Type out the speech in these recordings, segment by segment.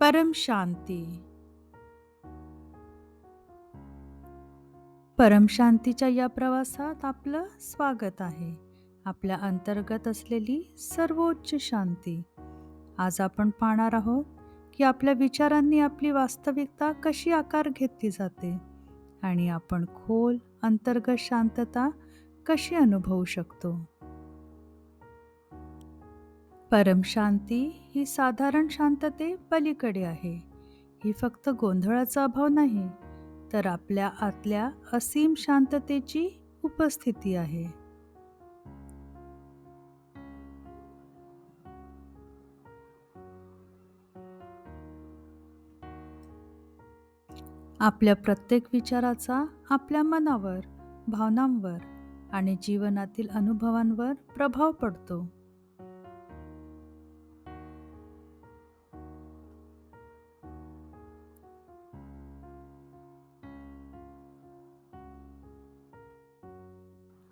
परम शांती. परम शांतीच्या या प्रवासात आपलं स्वागत आहे. आपल्या अंतर्गत असलेली सर्वोच्च शांती. आज आपण पाहणार आहोत की आपल्या विचारांनी आपली वास्तविकता कशी आकार घेतली जाते आणि आपण खोल अंतर्गत शांतता कशी अनुभवू शकतो? परमशांती ही साधारण शांतते पलीकडे आहे. ही फक्त गोंधळाचा अभाव नाही तर आपल्या आतल्या असीम शांततेची उपस्थिती आहे. आपल्या प्रत्येक विचाराचा आपल्या मनावर भावनांवर आणि जीवनातील अनुभवांवर प्रभाव पडतो.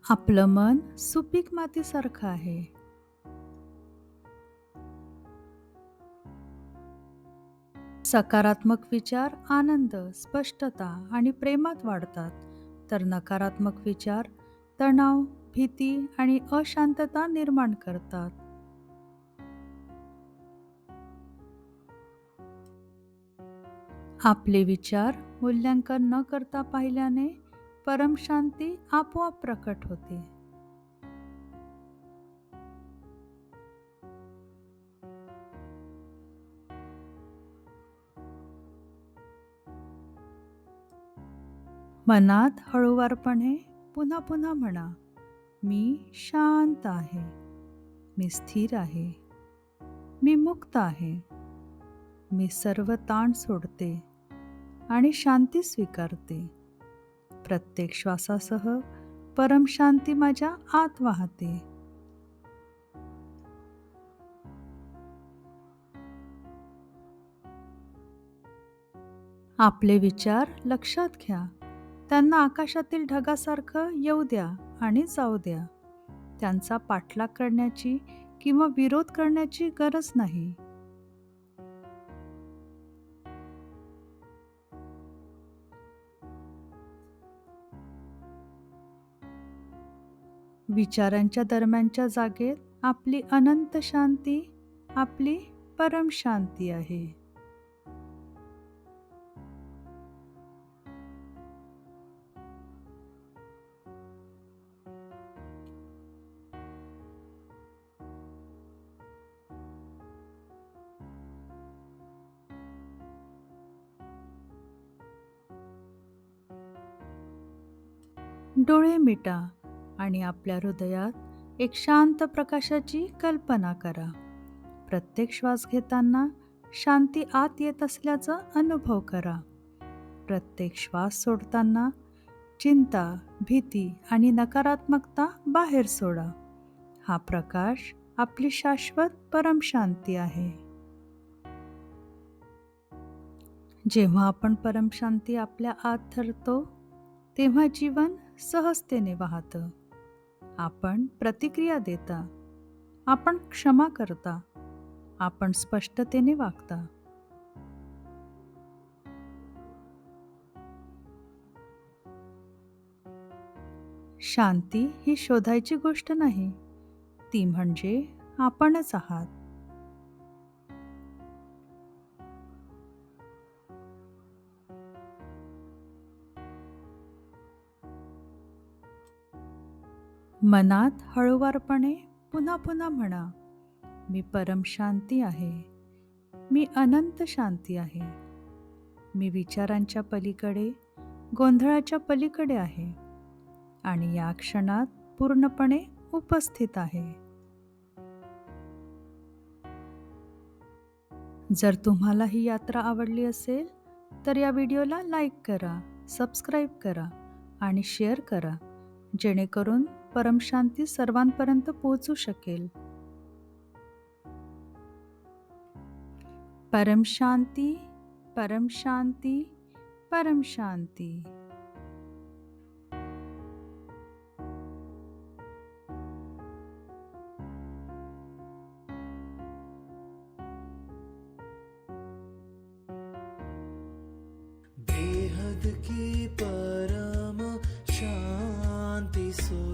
आपलं मन सुपीक मातीसारखं आहे. सकारात्मक विचार आनंद स्पष्टता आणि प्रेमात वाढतात. तर नकारात्मक विचार तणाव भीती आणि अशांतता निर्माण करतात. आपले विचार मूल्यांकन न करता पाहिल्याने परमशांती आपोआप प्रकट होते. मनात हळूवारपणे पुन्हा पुन्हा म्हणा मी शांत आहे. मी स्थिर आहे. मी मुक्त आहे. मी सर्व ताण सोडते आणि शांती स्वीकारते. प्रत्येक श्वासासह परमशांती माझ्या आत वाहते. आपले विचार लक्षात घ्या. त्यांना आकाशातील ढगासारखं येऊ द्या आणि जाऊ द्या. त्यांचा पाठलाग करण्याची किंवा विरोध करण्याची गरज नाही. विचारांच्या दरम्यानच्या जागेत आपली अनंत शांती आपली परम शांती आहे. डोळे मिटा. आणि आपल्या हृदयात एक शांत प्रकाशाची कल्पना करा. प्रत्येक श्वास घेताना शांती आत येत असल्याचा अनुभव करा. प्रत्येक श्वास सोडताना चिंता भीती आणि नकारात्मकता बाहेर सोडा. हा प्रकाश आपली शाश्वत परमशांती आहे. जेव्हा आपण परमशांती आपल्या आत ठरतो तेव्हा जीवन सहजतेने वाहतं. आपण प्रतिक्रिया देता. आपण क्षमा करता. आपण स्पष्टतेने वागता. शांती ही शोधायची गोष्ट नाही. ती म्हणजे आपणच आहात. मनात हळूवारपणे पुन्हा पुन्हा म्हणा मी परम शांती आहे. मी अनंत शांती आहे. मी विचारांच्या पलीकडे गोंधळाच्या पलीकडे आहे. आणि या क्षणात पूर्णपणे उपस्थित आहे. जर तुम्हाला ही यात्रा आवडली असेल तर या व्हिडिओला लाईक करा सबस्क्राईब करा आणि शेअर करा जेणेकरून परमशांती सर्वांपर्यंत पोहोचू शकेल. परमशांती परमशांती परमशांती. की परम शांति सो